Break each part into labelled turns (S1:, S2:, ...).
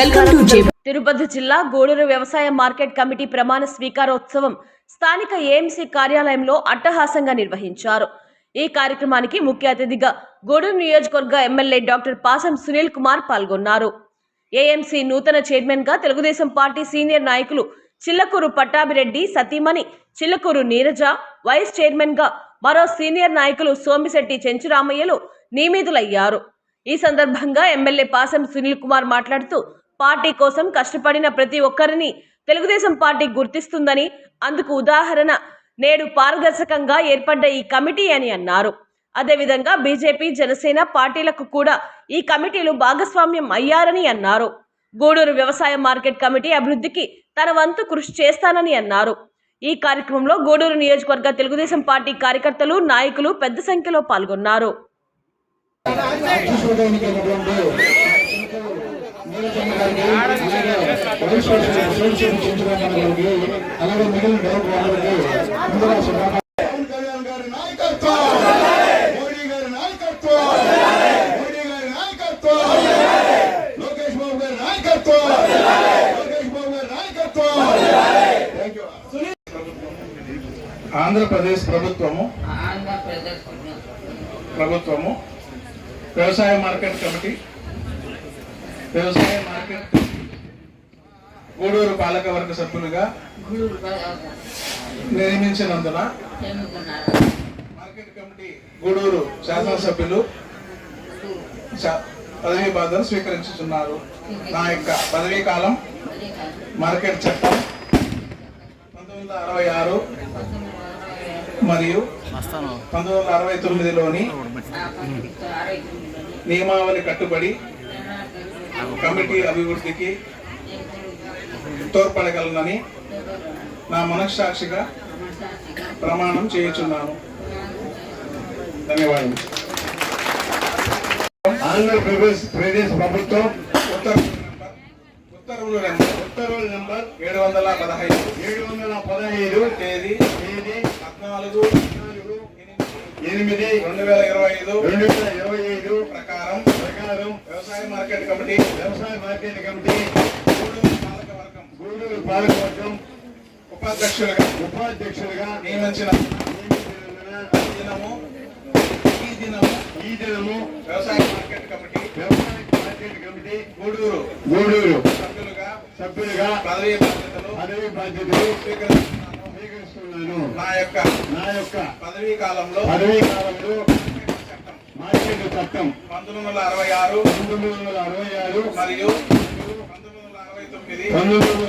S1: Welcome to
S2: Tirupati జిల్లా గూడూరు వ్యవసాయ market committee ప్రమాణ స్వీకారోత్సవం స్థానిక ఏఎంసీ కార్యాలయంలో అట్టహాసంగా నిర్వహించారు. ఈ కార్యక్రమానికి ముఖ్య అతిథిగా గూడూరు నియోజకవర్గ ఎమ్మెల్యే డాక్టర్ పాసం సునీల్ కుమార్ పాల్గొన్నారు. ఏఎంసీ నూతన చైర్మన్గా తెలుగుదేశం పార్టీ సీనియర్ నాయకులు చిల్లకూరు పట్టాభిరెడ్డి సతీమణి చిల్లకూరు నీరజ వైస్ చైర్మన్గా మరో సీనియర్ నాయకులు సోమిశెట్టి చెంచురామయ్యలు నియమితులయ్యారు. ఈ సందర్భంగా ఎమ్మెల్యే పాసం సునీల్ కుమార్ మాట్లాడుతూ పార్టీ కోసం కష్టపడిన ప్రతి ఒక్కరిని తెలుగుదేశం పార్టీ గుర్తిస్తుందని అందుకు ఉదాహరణ నేడు పారదర్శకంగా ఏర్పడ్డ ఈ కమిటీ అని అన్నారు. అదేవిధంగా బీజేపీ జనసేన పార్టీలకు కూడా ఈ కమిటీలు భాగస్వామ్యం అయ్యారని అన్నారు. గూడూరు వ్యవసాయ మార్కెట్ కమిటీ అభివృద్ధికి తన వంతు కృషి చేస్తానని అన్నారు. ఈ కార్యక్రమంలో గూడూరు నియోజకవర్గ తెలుగుదేశం పార్టీ కార్యకర్తలు నాయకులు పెద్ద సంఖ్యలో పాల్గొన్నారు.
S3: అలాగే మిగిలిన వాళ్ళకి ముందుగా
S4: ఆంధ్రప్రదేశ్ ప్రభుత్వము. ప్రభుత్వము. వ్యవసాయ మార్కెట్ కమిటీ. వ్యవసాయ మార్కెట్ గూడూరు పాలకవర్గ సభ్యులుగా
S5: గురువు
S4: నియమించినందున మార్కెట్ కమిటీ గూడూరు శాసనసభ్యులు పదవీ బాధ్యతలు స్వీకరించుతున్నారు నా యొక్క పదవీ కాలం మార్కెట్ చట్టం పంతొమ్మిది వందల అరవై ఆరు మరియు పంతొమ్మిది వందల అరవై తొమ్మిదిలోని నియమావళి కట్టుబడి కమిటీ అభివృద్ధికి తోడ్పడగలనని నా మనస్సాక్షిగా ప్రమాణం చేయుచున్నాను. ధన్యవాదాలు
S3: ఆంధ్రప్రదేశ్ ప్రదేశ్ ప్రభుత్వం
S4: ఉత్తర్వులు నెంబర్ ఉత్తర్వులు నెంబర్
S3: ఉత్తర్వుల నెంబర్
S4: ఏడు వందల పదహైదు.
S3: ఏడు వందల పదహైదు
S4: తేదీ
S3: తేదీ
S4: పద్నాలుగు
S3: ఎనిమిది
S4: రెండు వేల ఇరవై ఐదు.
S3: రెండు వేల ఇరవై ఐదు
S4: ప్రకారం
S3: ప్రకారం
S4: వ్యవసాయ మార్కెట్ కమిటీ
S3: వ్యవసాయ మార్కెట్ కమిటీ
S4: గూడూరు పాలకవర్గం
S3: గూడూరు పాలకవర్గం
S4: ఉపాధ్యక్షులుగా
S3: ఉపాధ్యక్షులుగా
S4: నియమించిన దినము ఈ దినము
S3: ఈ దినము
S4: వ్యవసాయ మార్కెట్ కమిటీ
S3: వ్యవసాయ మార్కెట్ కమిటీ
S4: గూడూరు
S3: గూడూరు
S4: సభ్యులుగా
S3: సభ్యులుగా
S4: పదవీ బాధ్యతలు
S3: పదవి బాధ్యతలు
S4: స్వీకరిస్తున్నాను. నా యొక్క
S3: నా యొక్క
S4: పదవీ కాలంలో
S3: పదవీ కాలంలో
S4: చట్టం పంతొమ్మిది వందల అరవై ఆరు
S3: పంతొమ్మిది వందల అరవై ఆరు
S4: మరియు పంతొమ్మిది వందల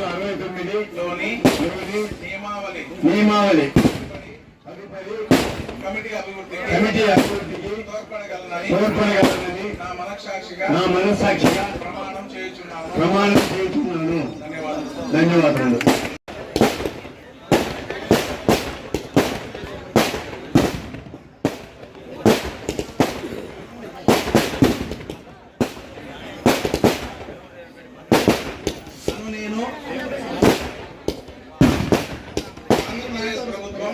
S4: అరవై తొమ్మిది లోని నియమావళి.
S3: నియమావళి.
S4: కమిటీ అభివృద్ధికి
S3: కమిటీ అభివృద్ధికి
S4: తోడ్పడగలనని
S3: తోడ్పడగలనని
S4: నా మనస్సాక్షిగా
S3: నా మనస్సాక్షిగా
S4: ప్రమాణం చేయుచున్నాను.
S3: ప్రమాణం
S4: ధన్యవాదాలు.
S3: ధన్యవాదాలు
S4: అను నేను ఆంధ్రప్రదేశ్ ప్రభుత్వం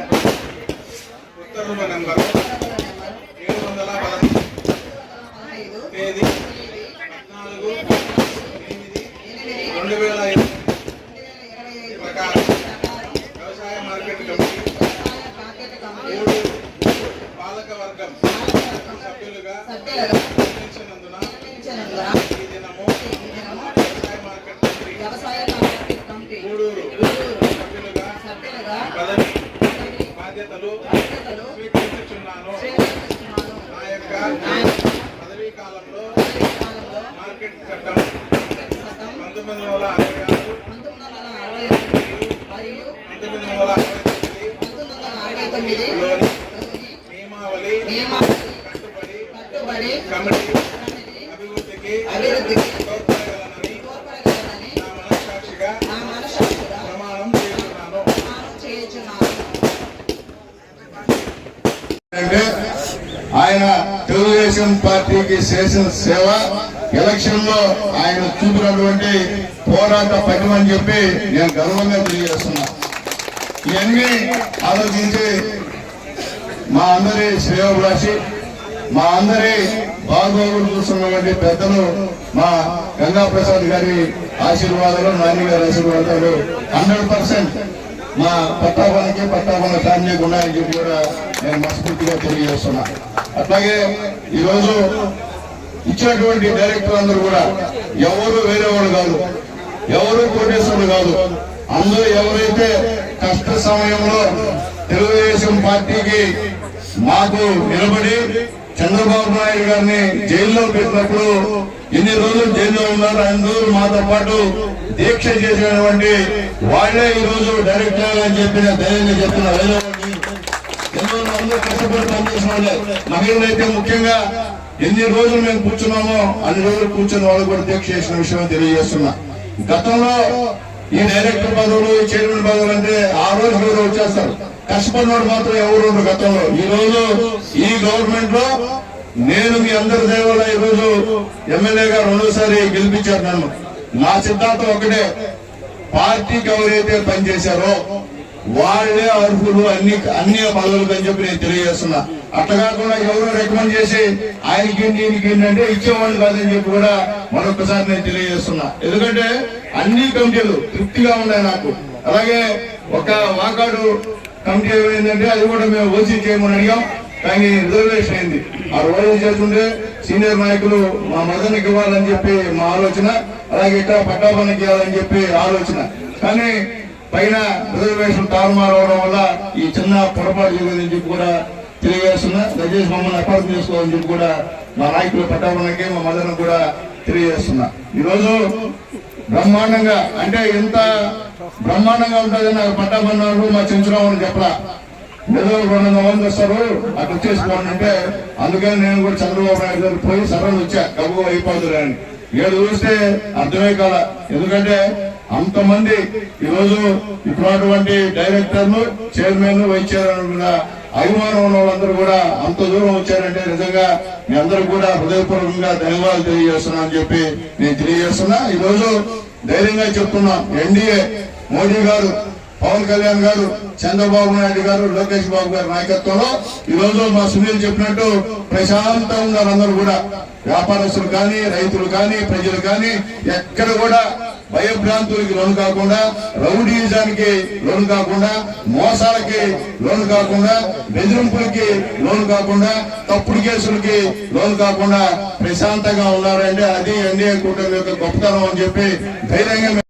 S4: ఉత్తర్వుల నెంబర్. ఏడు వందల పదహైదు తేదీ. పద్నాలుగు. ఎనిమిది. రెండు వేల ఇరవై ప్రకారం వ్యవసాయ మార్కెట్ కమిటీ మూడు పాలక వర్గం సభ్యులుగా నియమించినందున ఈ దినము వ్యవసాయ మార్కెట్ కమిటీ గూడూరు సభ్యులుగా పదవి బాధ్యతలు స్వీకరించుచున్నాను. నా యొక్క పదవీ కాలంలో మార్కెట్ చట్టం పంతొమ్మిది వందల అరవై ఆరు పంతొమ్మిది వందల అరవై తొమ్మిది నియమావళి కట్టుబడి కమిటీ అభివృద్ధికి
S3: అంటే ఆయన తెలుగుదేశం పార్టీకి చేసిన సేవ ఎలక్షన్లో ఆయన చూపినటువంటి పోరాట పటిమని చెప్పి నేను గర్వంగా తెలియజేస్తున్నా. ఇవన్నీ ఆలోచించి మా అందరి శ్రేయోభిలాషి మా అందరి బాగోగులు చూస్తున్నటువంటి పెద్దలు మా గంగా ప్రసాద్ గారి ఆశీర్వాదాలు నాని గారి ఆశీర్వాదాలు హండ్రెడ్ పర్సెంట్. మా పట్టాభానికి పట్టాభాల ఫ్యామిలీకి ఉన్నాయని చెప్పి కూడా నేను మనస్ఫూర్తిగా తెలియజేస్తున్నా. అట్లాగే ఈరోజు ఇచ్చినటువంటి డైరెక్టర్ అందరూ కూడా ఎవరు వేరే వాళ్ళు కాదు ఎవరు కోటేశ్వరుడు కాదు అందరూ ఎవరైతే కష్ట సమయంలో తెలుగుదేశం పార్టీకి మాకు నిలబడి చంద్రబాబు నాయుడు గారిని జైల్లో పెట్టినప్పుడు ఎన్ని రోజులు జైల్లో ఉన్నారు అన్ని రోజులు మాతో పాటు దీక్ష చేసినటువంటి వాళ్ళే ఈ రోజు డైరెక్టర్ అని చెప్పిన ధైర్యంగా చెప్తున్న. ఎన్నో అందరూ కష్టపడి పనిచేసిన వాళ్ళే. అయితే ముఖ్యంగా ఎన్ని రోజులు మేము కూర్చున్నామో అన్ని రోజులు కూర్చున్న వాళ్ళు కూడా దీక్ష చేసిన విషయం తెలియజేస్తున్నా. గతంలో ఈ డైరెక్టర్ పదవులు ఈ చైర్మన్ పదవులు అంటే ఆ రోజు రోజు వచ్చేస్తారు. కష్టపడినోడు మాత్రం ఎవరు గతంలో. ఈ రోజు ఈ గవర్నమెంట్లో నేను మీ అందరి దయవల్ల ఈరోజు రోజు ఎమ్మెల్యేగా రెండోసారి గెలిపించారు నన్ను. నా సిద్ధాంతం ఒకటే పార్టీకి ఎవరైతే పనిచేశారో వాళ్ళే అర్హులు అన్ని అన్ని పదవులకు అని చెప్పి నేను తెలియజేస్తున్నా. అట్లా కాకుండా ఎవరో రికమెండ్ చేసి ఆయనకి దీనికి ఏంటంటే ఇచ్చేవాళ్ళు కాదని చెప్పి కూడా మరొకసారి నేను తెలియజేస్తున్నా. ఎందుకంటే అన్ని కమిటీలు తృప్తిగా ఉన్నాయి నాకు. అలాగే ఒక వాకాడు కమిటీ ఏమైందంటే అది కూడా మేము ఓసీ చేయమని అడిగాం. కానీ రిజర్వేషన్ అయింది. ఆ రోజు చేస్తుంటే సీనియర్ నాయకులు మా మదనకి ఇవ్వాలని చెప్పి మా ఆలోచన అలాగే ఇక్కడ పట్టాపనికి ఇవ్వాలని చెప్పి ఆలోచన. కానీ పైన రిజర్వేషన్ తారుమారు అవడం వల్ల ఈ చిన్న పొరపాటు జరిగిందని చెప్పి కూడా తెలియజేస్తున్నా. దయచేసి మమ్మల్ని అపార్థం చేసుకోవాలని చెప్పి కూడా మా నాయకులు పట్టాపనికి మా మదన కూడా తెలియజేస్తున్నా. ఈరోజు బ్రహ్మాండంగా అంటే ఎంత బ్రహ్మాండంగా ఉంటుందని నాకు పట్టాపన్నాడు మా చెంచురావు అని చెప్పలా ఏదో రెండు వందల మంది వస్తారు అక్కడ వచ్చేసుకోండి అంటే అందుకని నేను కూడా చంద్రబాబు నాయుడు గారు పోయి సరళ వచ్చా. గబు అయిపోతుంది అని ఏడు చూస్తే అర్థమే కాల. ఎందుకంటే అంతమంది ఈరోజు ఇప్పుడున్నటువంటి డైరెక్టర్లు చైర్మన్ వైస్ చైర్మన్ కూడా అభిమానం ఉన్న వాళ్ళందరూ కూడా అంత దూరం వచ్చారంటే నిజంగా మీ అందరూ కూడా హృదయపూర్వకంగా ధన్యవాదాలు తెలియజేస్తున్నా అని చెప్పి నేను తెలియజేస్తున్నా. ఈరోజు ధైర్యంగా చెప్తున్నా. ఎన్డీఏ మోడీ గారు పవన్ కళ్యాణ్ గారు చంద్రబాబు నాయుడు గారు లోకేష్ బాబు గారి నాయకత్వంలో ఈ రోజు మా సునీల్ చెప్పినట్టు ప్రశాంతంగా ఉన్నారు అందరూ కూడా వ్యాపారస్తులు కానీ రైతులు కానీ ప్రజలు కానీ ఎక్కడ కూడా భయభ్రాంతులకి లోను కాకుండా రౌడీజానికి లోను కాకుండా మోసాలకి లోను కాకుండా బెదిరింపులకి లోను కాకుండా తప్పుడు కేసులకి లోను కాకుండా ప్రశాంతంగా ఉన్నారంటే అది ఎన్డీఏ కూటమి యొక్క గొప్పతనం అని చెప్పి ధైర్యంగా